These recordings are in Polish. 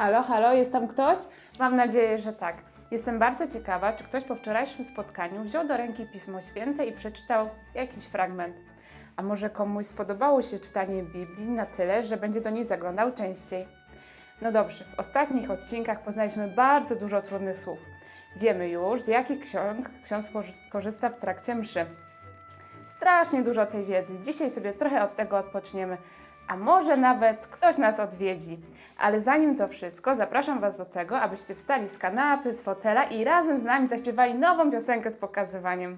Halo, halo, jest tam ktoś? Mam nadzieję, że tak. Jestem bardzo ciekawa, czy ktoś po wczorajszym spotkaniu wziął do ręki Pismo Święte i przeczytał jakiś fragment. A może komuś spodobało się czytanie Biblii na tyle, że będzie do niej zaglądał częściej. No dobrze, w ostatnich odcinkach poznaliśmy bardzo dużo trudnych słów. Wiemy już, z jakich ksiąg ksiądz korzy- korzysta w trakcie mszy. Strasznie dużo tej wiedzy. Dzisiaj sobie trochę od tego odpoczniemy, a może nawet ktoś nas odwiedzi. Ale zanim to wszystko, zapraszam Was do tego, abyście wstali z kanapy, z fotela i razem z nami zaśpiewali nową piosenkę z pokazywaniem.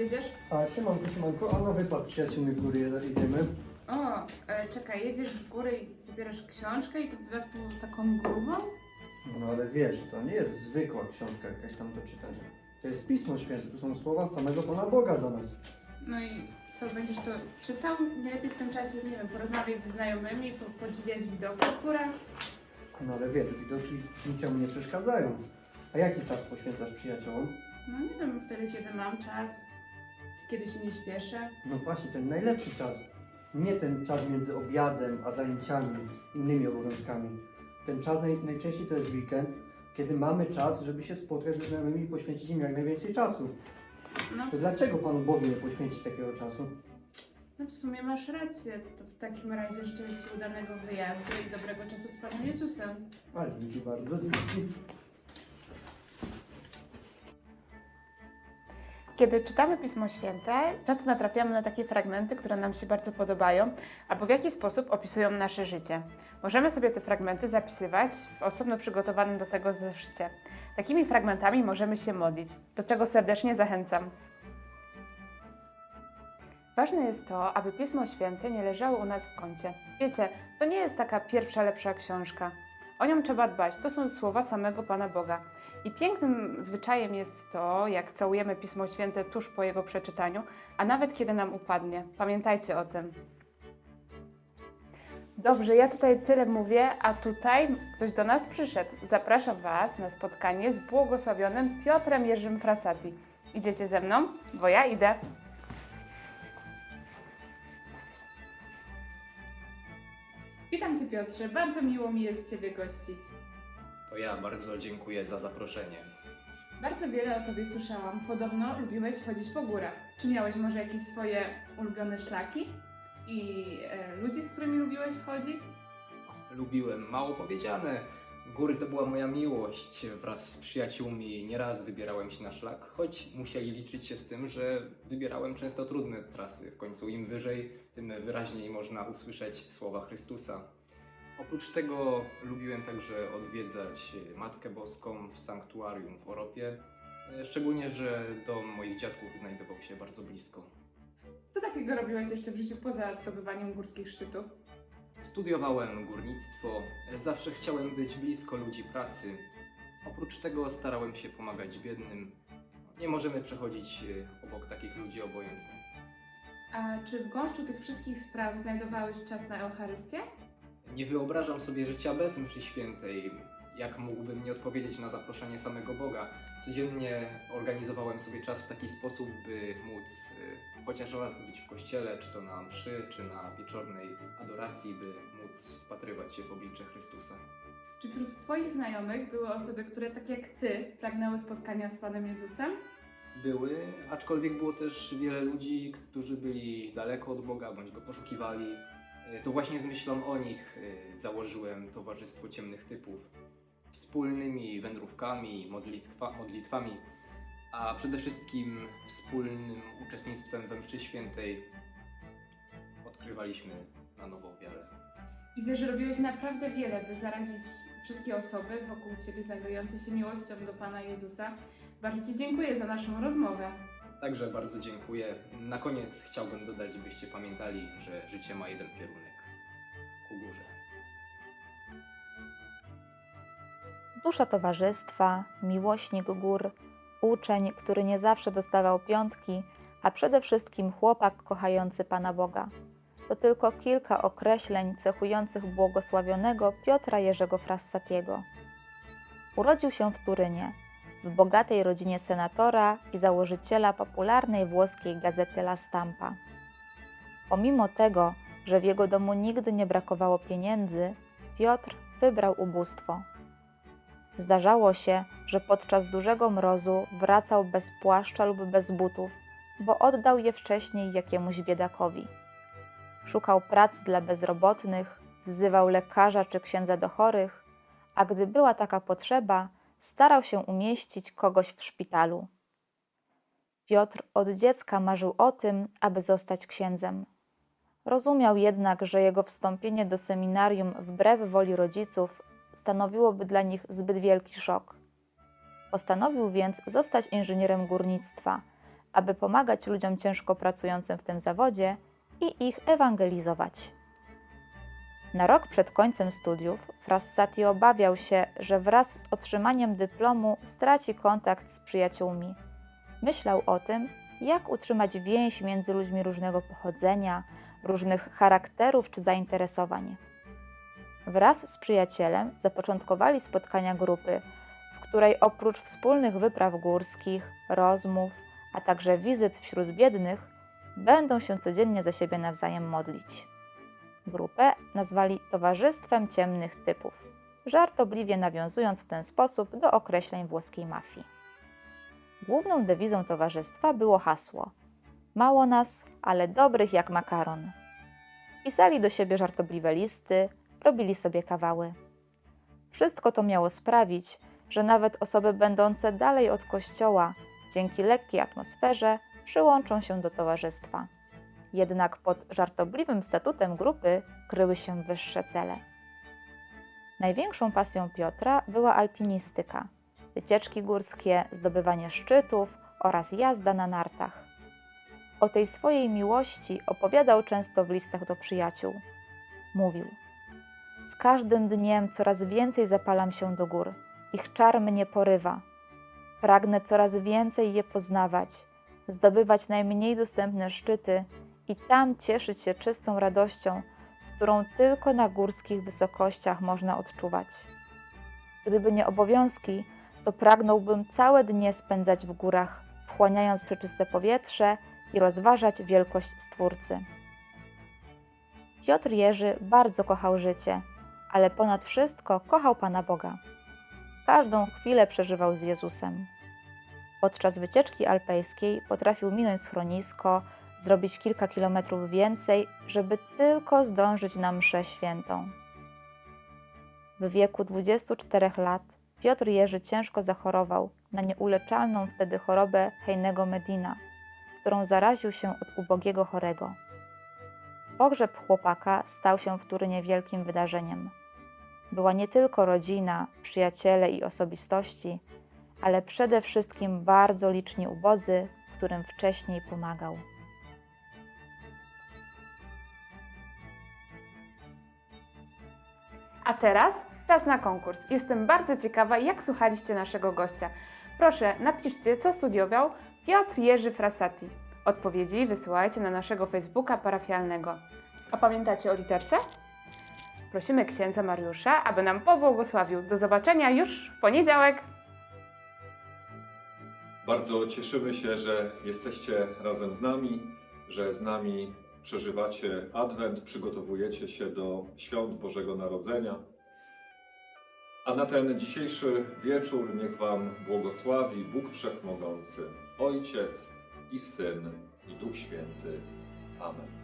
Jedziesz? A siemanko, siemanko, a na wypad przyjaciół mi w góry jedziemy. O, e, czekaj, jedziesz w górę i zabierasz książkę i to w dodatku taką grubą? No ale wiesz, to nie jest zwykła książka jakaś tam do czytania. To jest Pismo Święte, to są słowa samego Pana Boga do nas. No i co, będziesz to czytał? Najlepiej w tym czasie, nie wiem, porozmawiać ze znajomymi, po- podziwiać widoki w. No ale wiesz, widoki niczemu nie przeszkadzają. A jaki czas poświęcasz przyjaciołom? No nie wiem wtedy, kiedy mam czas, kiedy się nie śpieszę. No właśnie, ten najlepszy czas. Nie ten czas między obiadem a zajęciami, innymi obowiązkami. Ten czas naj, najczęściej to jest weekend, kiedy mamy czas, żeby się spotkać ze znajomymi i poświęcić im jak najwięcej czasu. No, To dlaczego Panu Bogu nie poświęcić takiego czasu? no w sumie masz rację. To w takim razie życzę Ci udanego wyjazdu i dobrego czasu z Panem Jezusem. A dzięki bardzo, dzięki. Kiedy czytamy Pismo Święte, często natrafiamy na takie fragmenty, które nam się bardzo podobają, albo w jakiś sposób opisują nasze życie. Możemy sobie te fragmenty zapisywać w osobno przygotowanym do tego zeszycie. Takimi fragmentami możemy się modlić, do czego serdecznie zachęcam. Ważne jest to, aby Pismo Święte nie leżało u nas w kącie. Wiecie, to nie jest taka pierwsza, lepsza książka. O nią trzeba dbać. To są słowa samego Pana Boga. I pięknym zwyczajem jest to, jak całujemy Pismo Święte tuż po jego przeczytaniu, a nawet kiedy nam upadnie. Pamiętajcie o tym. Dobrze, ja tutaj tyle mówię, a tutaj ktoś do nas przyszedł. Zapraszam Was na spotkanie z błogosławionym Piotrem Jerzym Frasati. Idziecie ze mną? Bo ja idę. Witam Cię Piotrze, bardzo miło mi jest Ciebie gościć. To ja bardzo dziękuję za zaproszenie. Bardzo wiele o tobie słyszałam. Podobno lubiłeś chodzić po górach. Czy miałeś może jakieś swoje ulubione szlaki? I e, ludzi, z którymi lubiłeś chodzić? Lubiłem, mało powiedziane. Góry to była moja miłość. Wraz z przyjaciółmi nieraz wybierałem się na szlak, choć musieli liczyć się z tym, że wybierałem często trudne trasy. W końcu im wyżej, tym wyraźniej można usłyszeć słowa Chrystusa. Oprócz tego lubiłem także odwiedzać Matkę Boską w sanktuarium w Oropie, szczególnie, że dom moich dziadków znajdował się bardzo blisko. Co takiego robiłeś jeszcze w życiu poza zdobywaniem górskich szczytów? Studiowałem górnictwo, zawsze chciałem być blisko ludzi pracy. Oprócz tego starałem się pomagać biednym. Nie możemy przechodzić e, obok takich ludzi obojętnie. A czy w gąszczu tych wszystkich spraw znajdowałeś czas na Eucharystię? Nie wyobrażam sobie życia bez mszy świętej. Jak mógłbym nie odpowiedzieć na zaproszenie samego Boga? Codziennie organizowałem sobie czas w taki sposób, by móc e, chociaż raz być w kościele, czy to na mszy, czy na wieczornej adoracji, by móc wpatrywać się w oblicze Chrystusa. Czy wśród Twoich znajomych były osoby, które tak jak Ty pragnęły spotkania z Panem Jezusem? były, aczkolwiek było też wiele ludzi, którzy byli daleko od Boga bądź go poszukiwali. E, To właśnie z myślą o nich e, założyłem Towarzystwo Ciemnych Typów. Wspólnymi wędrówkami, modlitwa, modlitwami, a przede wszystkim wspólnym uczestnictwem we mszy świętej odkrywaliśmy na nowo wiarę. Widzę, że robiłeś naprawdę wiele, by zarazić wszystkie osoby wokół Ciebie znajdujące się miłością do Pana Jezusa. Bardzo Ci dziękuję za naszą rozmowę. Także bardzo dziękuję. Na koniec chciałbym dodać, byście pamiętali, że życie ma jeden kierunek ku górze. Dusza towarzystwa, miłośnik gór, uczeń, który nie zawsze dostawał piątki, a przede wszystkim chłopak kochający Pana Boga. To tylko kilka określeń cechujących błogosławionego Piotra Jerzego Frassatiego. Urodził się w Turynie, w bogatej rodzinie senatora i założyciela popularnej włoskiej gazety La Stampa. Pomimo tego, że w jego domu nigdy nie brakowało pieniędzy, Piotr wybrał ubóstwo. Zdarzało się, że podczas dużego mrozu wracał bez płaszcza lub bez butów, bo oddał je wcześniej jakiemuś biedakowi. Szukał prac dla bezrobotnych, wzywał lekarza czy księdza do chorych, a gdy była taka potrzeba, starał się umieścić kogoś w szpitalu. Piotr od dziecka marzył o tym, aby zostać księdzem. Rozumiał jednak, że jego wstąpienie do seminarium wbrew woli rodziców stanowiłoby dla nich zbyt wielki szok. Postanowił więc zostać inżynierem górnictwa, aby pomagać ludziom ciężko pracującym w tym zawodzie i ich ewangelizować. Na rok przed końcem studiów Frassati obawiał się, że wraz z otrzymaniem dyplomu straci kontakt z przyjaciółmi. Myślał o tym, jak utrzymać więź między ludźmi różnego pochodzenia, różnych charakterów czy zainteresowań. Wraz z przyjacielem zapoczątkowali spotkania grupy, w której oprócz wspólnych wypraw górskich, rozmów, a także wizyt wśród biednych, będą się codziennie za siebie nawzajem modlić. Grupę nazwali Towarzystwem Ciemnych Typów, żartobliwie nawiązując w ten sposób do określeń włoskiej mafii. Główną dewizą towarzystwa było hasło: Mało nas, ale dobrych jak makaron. Pisali do siebie żartobliwe listy, robili sobie kawały. Wszystko to miało sprawić, że nawet osoby będące dalej od kościoła, dzięki lekkiej atmosferze, przyłączą się do towarzystwa. Jednak pod żartobliwym statutem grupy kryły się wyższe cele. Największą pasją Piotra była alpinistyka, wycieczki górskie, zdobywanie szczytów oraz jazda na nartach. O tej swojej miłości opowiadał często w listach do przyjaciół. Mówił: Z każdym dniem coraz więcej zapalam się do gór. Ich czar mnie porywa. Pragnę coraz więcej je poznawać, zdobywać najmniej dostępne szczyty i tam cieszyć się czystą radością, którą tylko na górskich wysokościach można odczuwać. Gdyby nie obowiązki, to pragnąłbym całe dnie spędzać w górach, wchłaniając przeczyste powietrze i rozważać wielkość Stwórcy. Piotr Jerzy bardzo kochał życie, ale ponad wszystko kochał Pana Boga. Każdą chwilę przeżywał z Jezusem. Podczas wycieczki alpejskiej potrafił minąć schronisko, zrobić kilka kilometrów więcej, żeby tylko zdążyć na mszę świętą. W wieku 24 lat Piotr Jerzy ciężko zachorował na nieuleczalną wtedy chorobę Hejnego Medina, którą zaraził się od ubogiego chorego. Pogrzeb chłopaka stał się w Turynie wielkim wydarzeniem. Była nie tylko rodzina, przyjaciele i osobistości, ale przede wszystkim bardzo liczni ubodzy, którym wcześniej pomagał. A teraz czas na konkurs. Jestem bardzo ciekawa, jak słuchaliście naszego gościa. Proszę, napiszcie, co studiował Piotr Jerzy Frasati. Odpowiedzi wysyłajcie na naszego Facebooka parafialnego. A pamiętacie o literce? Prosimy księdza Mariusza, aby nam pobłogosławił. Do zobaczenia już w poniedziałek. Bardzo cieszymy się, że jesteście razem z nami, że z nami przeżywacie Adwent, przygotowujecie się do świąt Bożego Narodzenia. A na ten dzisiejszy wieczór niech Wam błogosławi Bóg Wszechmogący, Ojciec i Syn i Duch Święty. Amen.